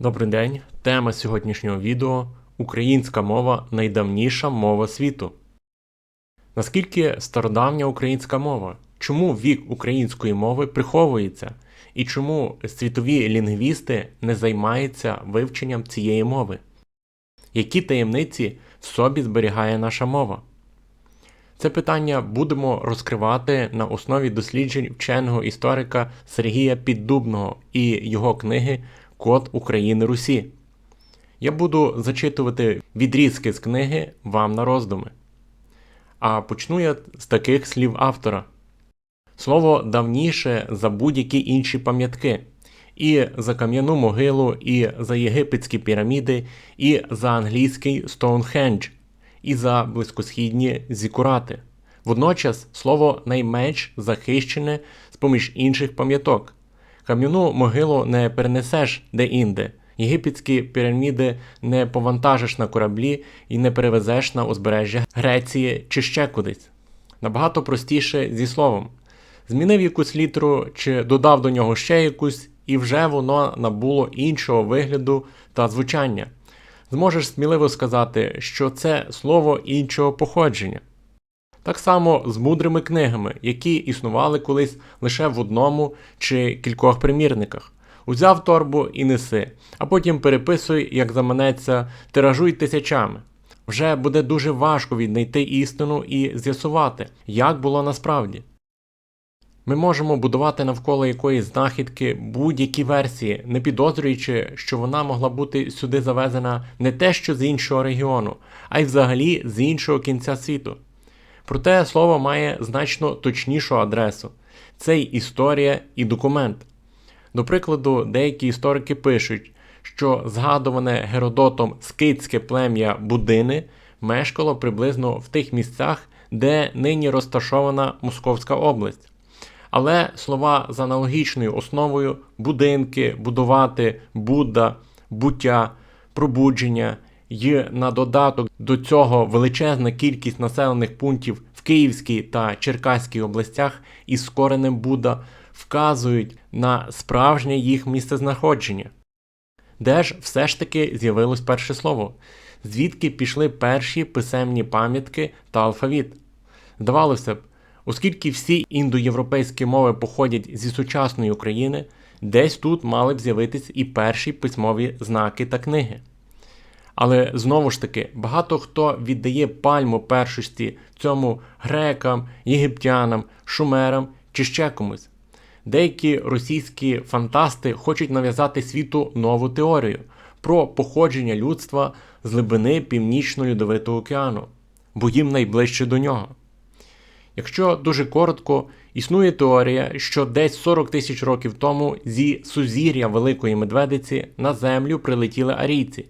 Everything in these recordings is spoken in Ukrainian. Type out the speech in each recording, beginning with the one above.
Добрий день. Тема сьогоднішнього відео Українська мова найдавніша мова світу. Наскільки стародавня українська мова? Чому вік української мови приховується? І чому світові лінгвісти не займаються вивченням цієї мови? Які таємниці в собі зберігає наша мова? Це питання будемо розкривати на основі досліджень вченого історика Сергія Піддубного і його книги Код України Русі. Я буду зачитувати відрізки з книги вам на роздуми. А почну я з таких слів автора. Слово давніше за будь-які інші пам'ятки. І за кам'яну могилу, і за єгипетські піраміди, і за англійський Стоунхендж, і за близькосхідні зікурати. Водночас слово найменш захищене з поміж інших пам'яток. Кам'яну могилу не перенесеш де-інде, єгипетські піраміди не повантажиш на кораблі і не перевезеш на узбережжя Греції чи ще кудись. Набагато простіше зі словом. Змінив якусь літеру чи додав до нього ще якусь, і вже воно набуло іншого вигляду та звучання. Зможеш сміливо сказати, що це слово іншого походження. Так само з мудрими книгами, які існували колись лише в одному чи кількох примірниках. Узяв торбу і неси, а потім переписуй, як заманеться, тиражуй тисячами. Вже буде дуже важко віднайти істину і з'ясувати, як було насправді. Ми можемо будувати навколо якоїсь знахідки будь-які версії, не підозрюючи, що вона могла бути сюди завезена не те що з іншого регіону, а й взагалі з іншого кінця світу. Проте слово має значно точнішу адресу це й історія і документ. До прикладу, деякі історики пишуть, що згадуване Геродотом скитське плем'я Будини мешкало приблизно в тих місцях, де нині розташована Московська область. Але слова з аналогічною основою будинки, будувати, Будда, буття, пробудження й на додаток до цього величезна кількість населених пунктів Київській та Черкаській областях із коренем Будда вказують на справжнє їх місцезнаходження. Де ж все ж таки з'явилось перше слово? Звідки пішли перші писемні пам'ятки та алфавіт? Здавалося б, оскільки всі індоєвропейські мови походять зі сучасної України, десь тут мали б з'явитись і перші письмові знаки та книги. Але знову ж таки, багато хто віддає пальму першості цьому грекам, єгиптянам, шумерам чи ще комусь. Деякі російські фантасти хочуть нав'язати світу нову теорію про походження людства з глибини Північно-Льодовитого океану, бо їм найближче до нього. Якщо дуже коротко, існує теорія, що десь 40 тисяч років тому зі сузір'я Великої Медведиці на землю прилетіли арійці.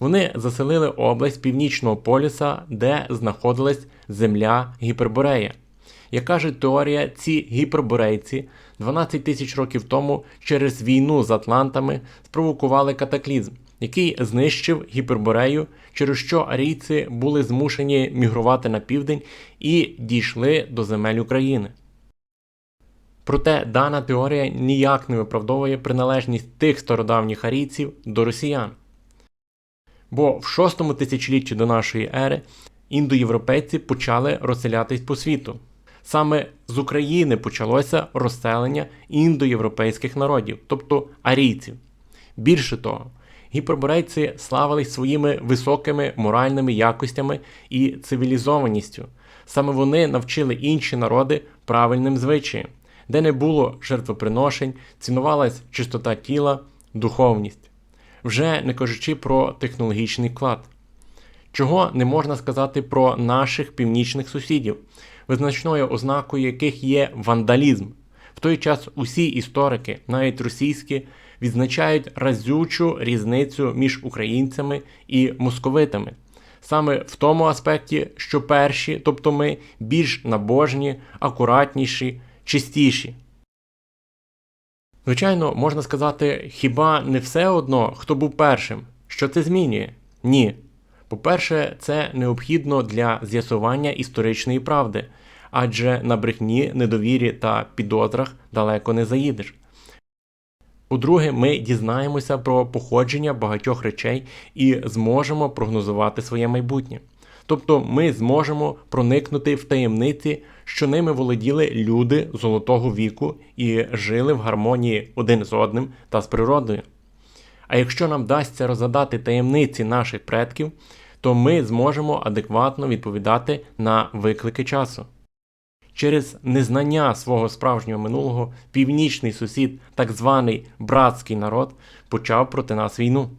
Вони заселили область Північного полюса, де знаходилась земля Гіперборея. Як каже теорія, ці гіперборейці 12 тисяч років тому через війну з Атлантами спровокували катаклізм, який знищив гіперборею, через що арійці були змушені мігрувати на південь і дійшли до земель України. Проте дана теорія ніяк не виправдовує приналежність тих стародавніх арійців до росіян. Бо в шостому тисячолітті до нашої ери індоєвропейці почали розселятись по світу. Саме з України почалося розселення індоєвропейських народів, тобто арійців. Більше того, гіперборейці славились своїми високими моральними якостями і цивілізованістю. Саме вони навчили інші народи правильним звичаям, де не було жертвоприношень, цінувалась чистота тіла, духовність, вже не кажучи про технологічний вклад. Чого не можна сказати про наших північних сусідів, визначною ознакою яких є вандалізм. В той час усі історики, навіть російські, відзначають разючу різницю між українцями і московитами. Саме в тому аспекті, що перші, тобто ми, більш набожні, акуратніші, чистіші. Звичайно, можна сказати, хіба не все одно, хто був першим? Що це змінює? Ні. По-перше, це необхідно для з'ясування історичної правди, адже на брехні, недовірі та підозрах далеко не заїдеш. По-друге, ми дізнаємося про походження багатьох речей і зможемо прогнозувати своє майбутнє. Тобто ми зможемо проникнути в таємниці, що ними володіли люди золотого віку і жили в гармонії один з одним та з природою. А якщо нам вдасться розгадати таємниці наших предків, то ми зможемо адекватно відповідати на виклики часу. Через незнання свого справжнього минулого північний сусід, так званий братський народ, почав проти нас війну.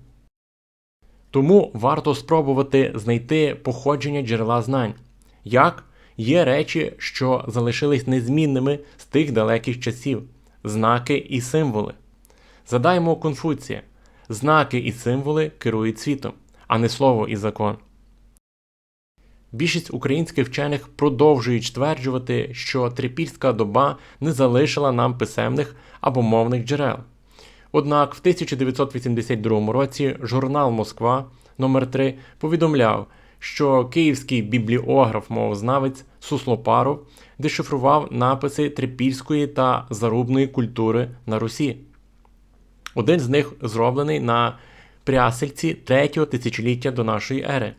Тому варто спробувати знайти походження джерела знань. Як є речі, що залишились незмінними з тих далеких часів знаки і символи. Задаймо Конфуція знаки і символи керують світом, а не слово і закон. Більшість українських вчених продовжують стверджувати, що трипільська доба не залишила нам писемних або мовних джерел. Однак в 1982 році журнал Москва номер 3 повідомляв, що київський бібліограф мовознавець Суслопаров дешифрував написи трипільської та зарубної культури на Русі. Один з них зроблений на прясельці третього тисячоліття до нашої ери,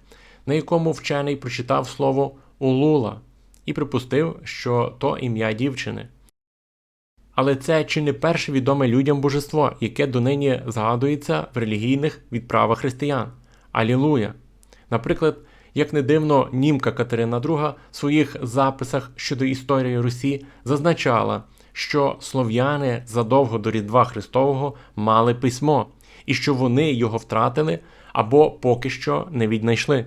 на якому вчений прочитав слово Улула і припустив, що то ім'я дівчини. Але це чи не перше відоме людям божество, яке донині згадується в релігійних відправах християн Алілуя. Наприклад, як не дивно, німка Катерина II в своїх записах щодо історії Русі зазначала, що слов'яни задовго до Різдва Христового мали письмо, і що вони його втратили або поки що не віднайшли.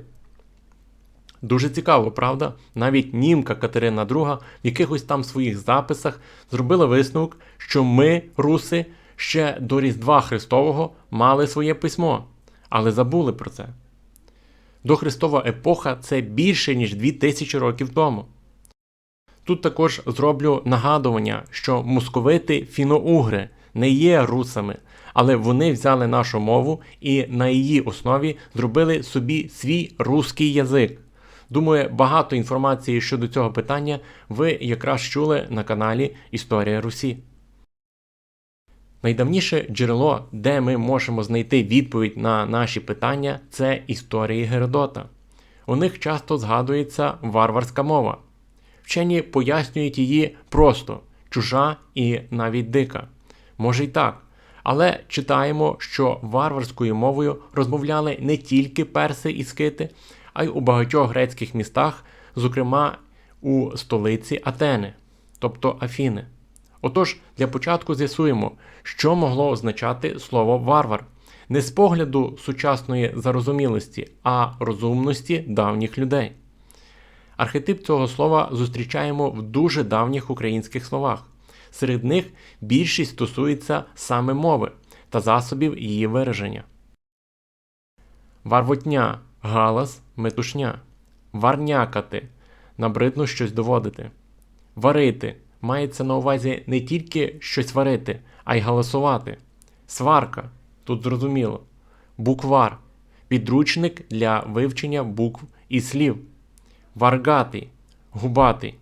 Дуже цікаво, правда? Навіть німка Катерина II в якихось там своїх записах зробила висновок, що ми, руси, ще до Різдва Христового мали своє письмо, але забули про це. Дохристова епоха це більше, ніж 2000 років тому. Тут також зроблю нагадування, що московити фіноугри не є русами, але вони взяли нашу мову і на її основі зробили собі свій руський язик. Думаю, багато інформації щодо цього питання ви якраз чули на каналі Історія Русі. Найдавніше джерело, де ми можемо знайти відповідь на наші питання, це історії Геродота. У них часто згадується варварська мова. Вчені пояснюють її просто чужа і навіть дика. Може й так. Але читаємо, що варварською мовою розмовляли не тільки перси і скити, а й у багатьох грецьких містах, зокрема у столиці Атени, тобто Афіни. Отож, для початку з'ясуємо, що могло означати слово варвар, не з погляду сучасної зарозумілості, а розумності давніх людей. Архетип цього слова зустрічаємо в дуже давніх українських словах. Серед них більшість стосується саме мови та засобів її вираження. Варвотня галас, метушня, варнякати набридно щось доводити, варити мається на увазі не тільки щось варити, а й галасувати, сварка тут зрозуміло, буквар підручник для вивчення букв і слів, варгатий, губатий.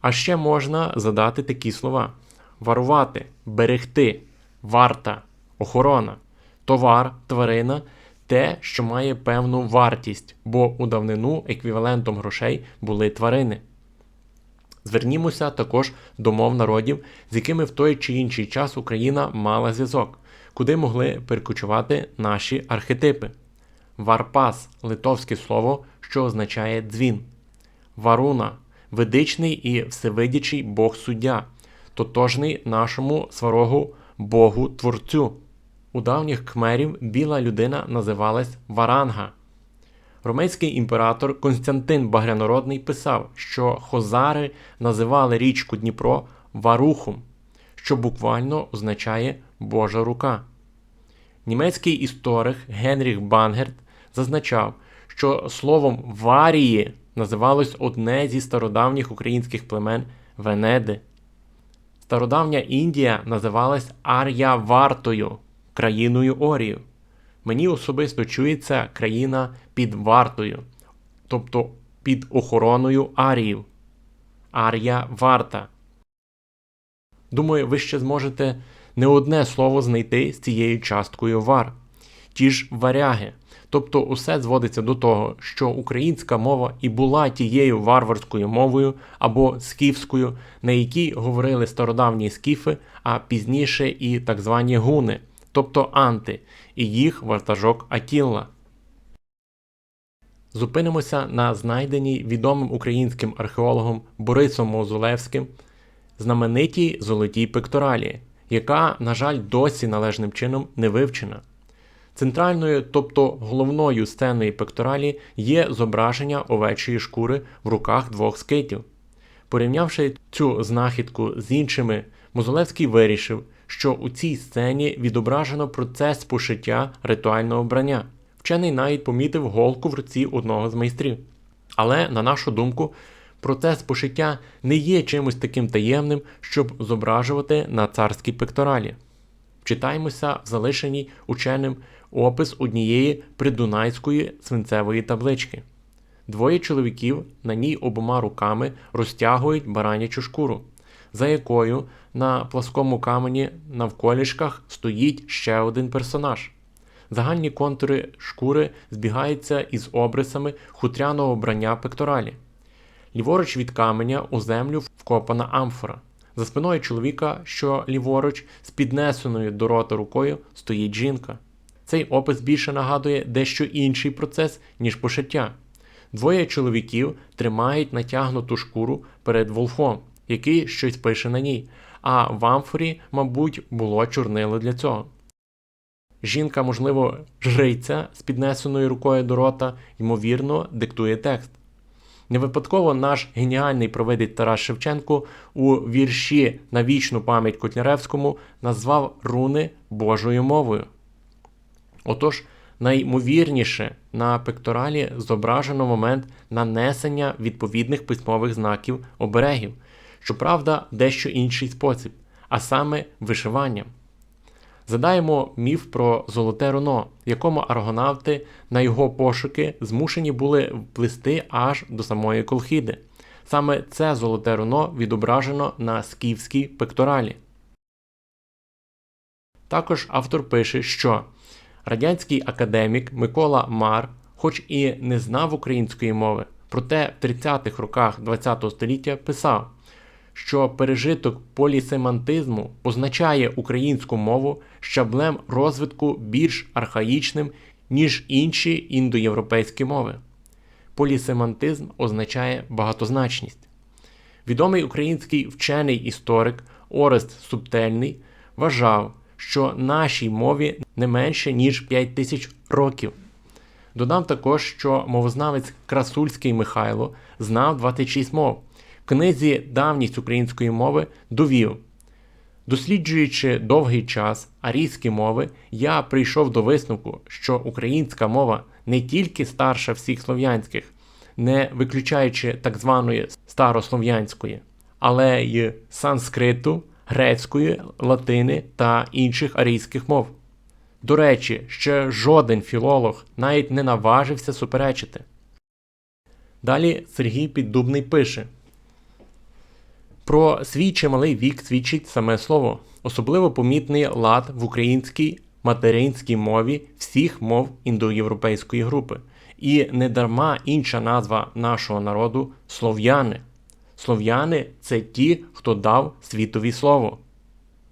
А ще можна задати такі слова: варувати, берегти, варта, охорона, товар, тварина те, що має певну вартість, бо у давнину еквівалентом грошей були тварини. Звернімося також до мов народів, з якими в той чи інший час Україна мала зв'язок, куди могли перекочувати наші архетипи. Варпас литовське слово, що означає дзвін, варуна ведичний і всевидячий Бог суддя, тотожний нашому сварогу Богу Творцю. У давніх кмерів біла людина називалась Варанга. Ромейський імператор Константин Багрянородний писав, що хозари називали річку Дніпро Варухум, що буквально означає Божа рука. Німецький історик Генріх Бангерт зазначав, що словом варії називалось одне зі стародавніх українських племен Венеди. Стародавня Індія називалась Ар'явартою країною Орію. Мені особисто чується країна під вартою, тобто під охороною Аріїв. Арія варта. Думаю, ви ще зможете не одне слово знайти з цією часткою вар. Ті ж варяги. Тобто усе зводиться до того, що українська мова і була тією варварською мовою або скіфською, на якій говорили стародавні скіфи, а пізніше і так звані гуни, тобто анти, і їх вартажок Атілла. Зупинимося на знайденій відомим українським археологом Борисом Мозулевським знаменитій золотій пекторалі, яка, на жаль, досі належним чином не вивчена. Центральною, тобто головною сценою пекторалі є зображення овечої шкури в руках двох скитів. Порівнявши цю знахідку з іншими, Мозолевський вирішив, що у цій сцені відображено процес пошиття ритуального вбрання. Вчений навіть помітив голку в руці одного з майстрів. Але, на нашу думку, процес пошиття не є чимось таким таємним, щоб зображувати на царській пекторалі. Читаємося в залишеній ученим опис однієї придунайської свинцевої таблички. Двоє чоловіків на ній обома руками розтягують баранячу шкуру, за якою на пласкому камені навколішках стоїть ще один персонаж. Загальні контури шкури збігаються із обрисами хутряного вбрання пекторалі. Ліворуч від каменя у землю вкопана амфора. За спиною чоловіка, що ліворуч, з піднесеною до рота рукою, стоїть жінка. Цей опис більше нагадує дещо інший процес, ніж пошиття. Двоє чоловіків тримають натягнуту шкуру перед волфом, який щось пише на ній, а в амфорі, мабуть, було чорнило для цього. Жінка, можливо, жриця з піднесеною рукою до рота, ймовірно, диктує текст. Не випадково наш геніальний провидець Тарас Шевченко у вірші на вічну пам'ять Котляревському назвав руни Божою мовою. Отож, найімовірніше на пекторалі зображено момент нанесення відповідних письмових знаків оберегів, щоправда, дещо інший спосіб, а саме вишиванням. Задаємо міф про золоте руно, якому аргонавти на його пошуки змушені були вплисти аж до самої Колхіди. Саме це золоте руно відображено на скіфській пекторалі. Також автор пише, що радянський академік Микола Мар, хоч і не знав української мови, проте в 30-х роках ХХ століття писав що пережиток полісемантизму позначає українську мову щаблем розвитку більш архаїчним, ніж інші індоєвропейські мови. Полісемантизм означає багатозначність. Відомий український вчений історик Орест Субтельний вважав, що нашій мові не менше ніж 5 тисяч років. Додам також, що мовознавець Красульський Михайло знав 26 мов книзі Давність української мови довів. Досліджуючи довгий час арійські мови, я прийшов до висновку, що українська мова не тільки старша всіх слов'янських, не виключаючи так званої старослов'янської, але й санскриту, грецької, латини та інших арійських мов. До речі, ще жоден філолог навіть не наважився суперечити. Далі Сергій Піддубний пише. Про свій чималий вік свідчить саме слово, особливо помітний лад в українській материнській мові всіх мов індоєвропейської групи, і недарма інша назва нашого народу слов'яни. Слов'яни це ті, хто дав світові слово.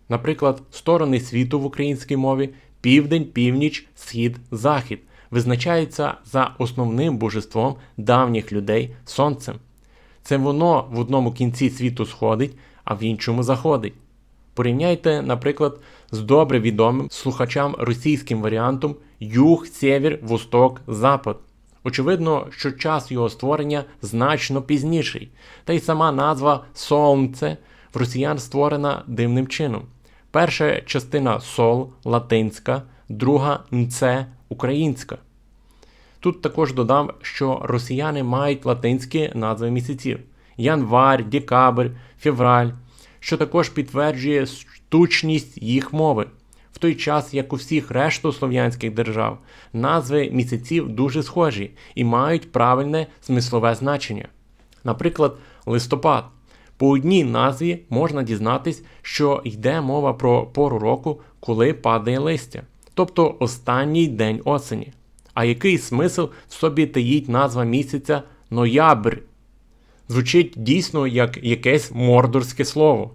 Наприклад, сторони світу в українській мові південь, північ, схід, захід визначаються за основним божеством давніх людей сонцем. Це воно в одному кінці світу сходить, а в іншому заходить. Порівняйте, наприклад, з добре відомим слухачам російським варіантом Юг, Сєвір, Восток, Запад. Очевидно, що час його створення значно пізніший, та й сама назва Сонце в росіян створена дивним чином. Перша частина сол латинська, друга нце українська. Тут також додам, що росіяни мають латинські назви місяців: январь, декабрь, февраль, що також підтверджує штучність їх мови. В той час, як у всіх решту слов'янських держав, назви місяців дуже схожі і мають правильне смислове значення. Наприклад, листопад По одній назві можна дізнатись, що йде мова про пору року, коли падає листя, тобто останній день осені. А який смисл в собі таїть назва місяця ноябрь? Звучить дійсно як якесь мордорське слово.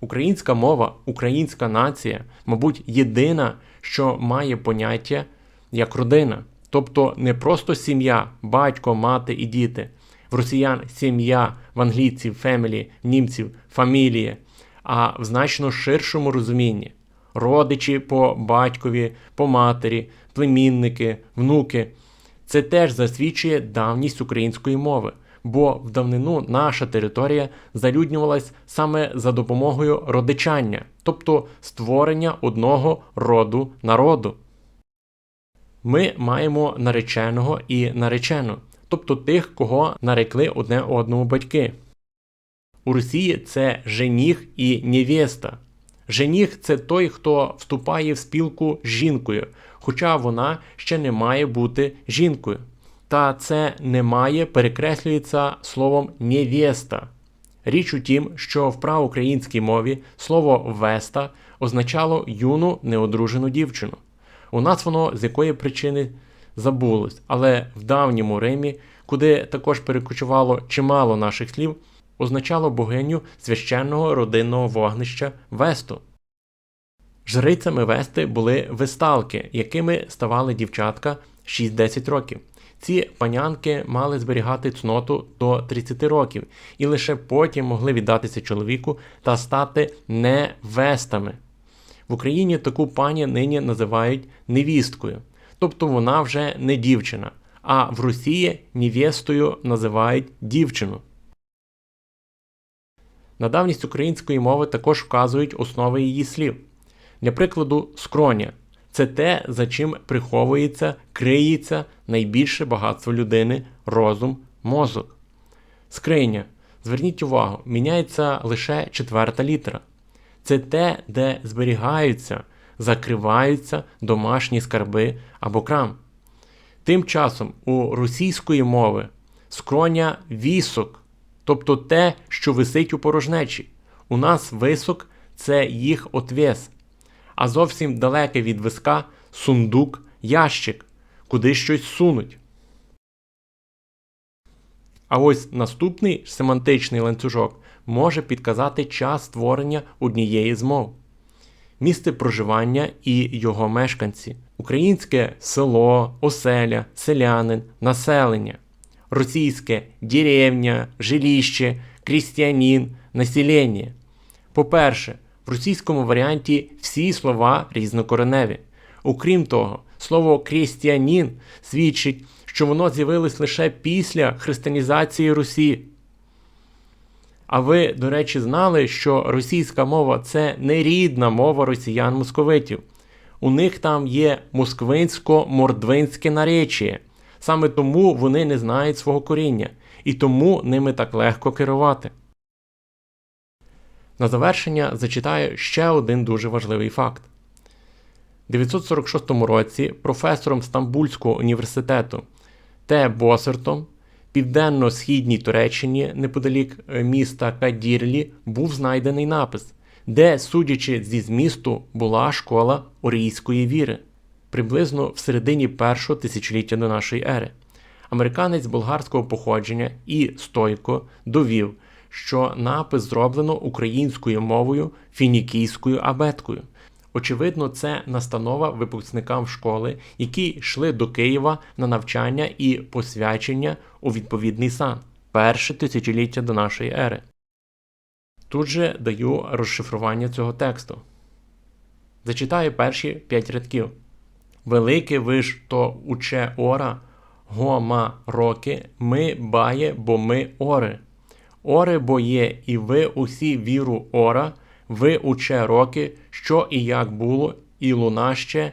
Українська мова, українська нація, мабуть, єдина, що має поняття як родина, тобто не просто сім'я, батько, мати і діти. В росіян сім'я, в англійців фемілі, німців фамілія, а в значно ширшому розумінні родичі по батькові, по матері, племінники, внуки. Це теж засвідчує давність української мови, бо в давнину наша територія залюднювалась саме за допомогою родичання, тобто створення одного роду народу. Ми маємо нареченого і наречену, тобто тих, кого нарекли одне одному батьки. У Росії це женіх і невеста. Женіх це той, хто вступає в спілку з жінкою, хоча вона ще не має бути жінкою. Та це не має перекреслюється словом невеста. Річ у тім, що в праукраїнській мові слово веста означало юну неодружену дівчину. У нас воно з якої причини забулось, але в давньому Римі, куди також перекочувало чимало наших слів, означало богиню священного родинного вогнища Весту. Жрицями Вести були весталки, якими ставали дівчатка 6-10 років. Ці панянки мали зберігати цноту до 30 років і лише потім могли віддатися чоловіку та стати невестами. В Україні таку пані нині називають невісткою, тобто вона вже не дівчина, а в Росії невестою називають дівчину. На давність української мови також вказують основи її слів. Для прикладу, скроня це те, за чим приховується, криється найбільше багатство людини, розум, мозок. Скриня. Зверніть увагу, міняється лише четверта літера. Це те, де зберігаються, закриваються домашні скарби або крам. Тим часом у російської мови скроня вісок, тобто те, що висить у порожнечі. У нас висок це їх отвес, а зовсім далеке від виска сундук, ящик, куди щось сунуть. А ось наступний семантичний ланцюжок може підказати час створення однієї з мов, місце проживання і його мешканці, українське село, оселя, селянин, населення, російське деревня, жиліще, крістіанін, населення. По-перше, в російському варіанті всі слова різнокореневі. Окрім того, слово крістіанін свідчить, що воно з'явилось лише після християнізації Русі. А ви, до речі, знали, що російська мова це не рідна мова росіян-московитів. У них там є москвинсько-мордвинське наречіє. Саме тому вони не знають свого коріння, і тому ними так легко керувати. На завершення зачитаю ще один дуже важливий факт. У 946 році професором Стамбульського університету Т. Босертом південно-східній Туреччині неподалік міста Кадірлі був знайдений напис, де, судячи зі змісту, була школа орійської віри, приблизно в середині першого тисячоліття до нашої ери. Американець болгарського походження і стойко довів, що напис зроблено українською мовою фінікійською абеткою. Очевидно, це настанова випускникам школи, які йшли до Києва на навчання і посвячення у відповідний сан перше тисячоліття до нашої ери. Тут же даю розшифрування цього тексту. Зачитаю перші п'ять рядків. Велике виш то уче ора, гома роки, ми бає, бо ми ори. Оре бо є, і ви усі віру ора, ви уче роки, що і як було, і луна ще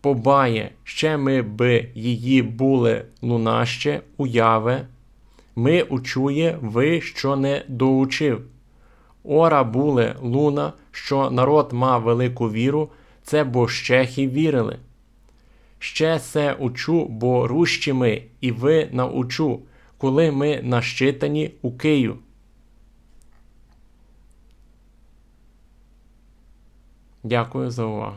побає, ще ми би її були лунаще, уяве, ми учує, ви що не доучив. Ора були луна, що народ мав велику віру, це бо щехи вірили ще се учу борущими, і ви научу, коли ми нащитані у Кию. Дякую за увагу.